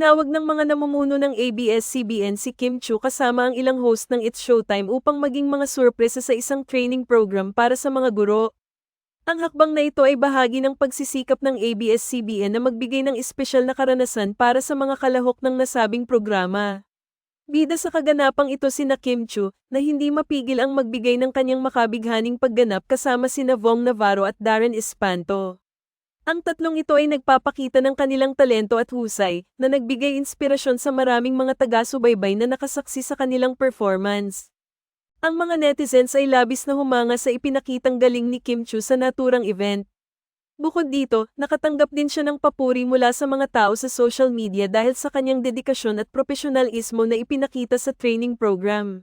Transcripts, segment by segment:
Tinawag ng mga namumuno ng ABS-CBN si Kim Chu kasama ang ilang host ng It's Showtime upang maging mga sorpresa sa isang training program para sa mga guro. Ang hakbang na ito ay bahagi ng pagsisikap ng ABS-CBN na magbigay ng espesyal na karanasan para sa mga kalahok ng nasabing programa. Bida sa kaganapang ito sina Kim Chu, na hindi mapigil ang magbigay ng kanyang makabighaning pagganap kasama sina Vong Navarro at Darren Espanto. Ang tatlong ito ay nagpapakita ng kanilang talento at husay, na nagbigay inspirasyon sa maraming mga taga-subaybay na nakasaksi sa kanilang performance. Ang mga netizens ay labis na humanga sa ipinakitang galing ni Kim Chu sa naturang event. Bukod dito, nakatanggap din siya ng papuri mula sa mga tao sa social media dahil sa kanyang dedikasyon at profesionalismo na ipinakita sa training program.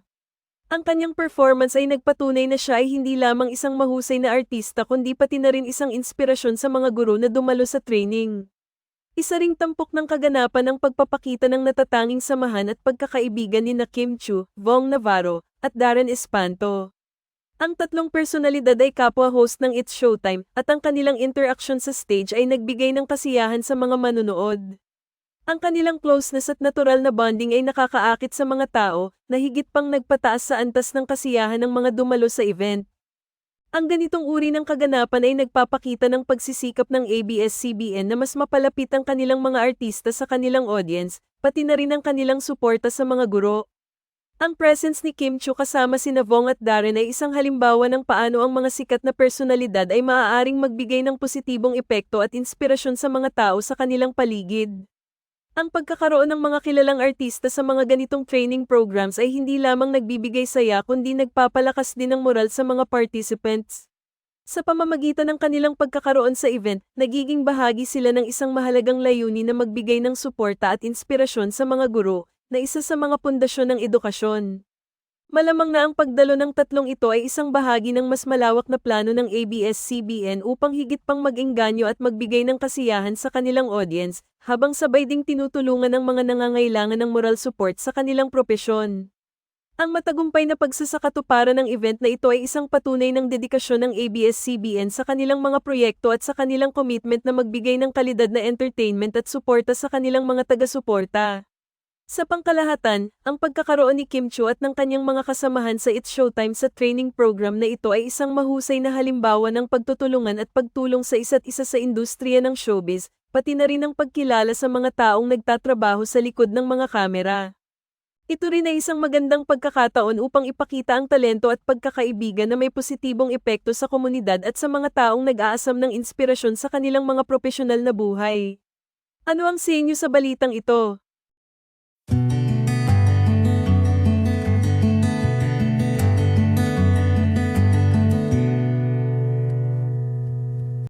Ang kanyang performance ay nagpatunay na siya ay hindi lamang isang mahusay na artista kundi pati na rin isang inspirasyon sa mga guro na dumalo sa training. Isa ring tampok ng kaganapan ang pagpapakita ng natatanging samahan at pagkakaibigan ni na Kim Chu, Vong Navarro, at Darren Espanto. Ang tatlong personalidad ay kapwa-host ng It's Showtime at ang kanilang interaction sa stage ay nagbigay ng kasiyahan sa mga manunood. Ang kanilang closeness at natural na bonding ay nakakaakit sa mga tao na higit pang nagpataas sa antas ng kasiyahan ng mga dumalo sa event. Ang ganitong uri ng kaganapan ay nagpapakita ng pagsisikap ng ABS-CBN na mas mapalapit ang kanilang mga artista sa kanilang audience, pati na rin ang kanilang suporta sa mga guro. Ang presence ni Kim Chu kasama si Vong at Darren ay isang halimbawa ng paano ang mga sikat na personalidad ay maaaring magbigay ng positibong epekto at inspirasyon sa mga tao sa kanilang paligid. Ang pagkakaroon ng mga kilalang artista sa mga ganitong training programs ay hindi lamang nagbibigay saya kundi nagpapalakas din ng moral sa mga participants. Sa pamamagitan ng kanilang pagkakaroon sa event, nagiging bahagi sila ng isang mahalagang layunin na magbigay ng suporta at inspirasyon sa mga guro, na isa sa mga pundasyon ng edukasyon. Malamang na ang pagdalo ng tatlong ito ay isang bahagi ng mas malawak na plano ng ABS-CBN upang higit pang mag-engganyo at magbigay ng kasiyahan sa kanilang audience, habang sabay ding tinutulungan ng mga nangangailangan ng moral support sa kanilang propesyon. Ang matagumpay na pagsasakatuparan ng event na ito ay isang patunay ng dedikasyon ng ABS-CBN sa kanilang mga proyekto at sa kanilang commitment na magbigay ng kalidad na entertainment at suporta sa kanilang mga taga-suporta. Sa pangkalahatan, ang pagkakaroon ni Kim Chu at ng kanyang mga kasamahan sa It's Showtime sa training program na ito ay isang mahusay na halimbawa ng pagtutulungan at pagtulong sa isa't isa sa industriya ng showbiz, pati na rin ang pagkilala sa mga taong nagtatrabaho sa likod ng mga kamera. Ito rin ay isang magandang pagkakataon upang ipakita ang talento at pagkakaibigan na may positibong epekto sa komunidad at sa mga taong nag-aasam ng inspirasyon sa kanilang mga profesional na buhay. Ano ang sinyo sa balitang ito?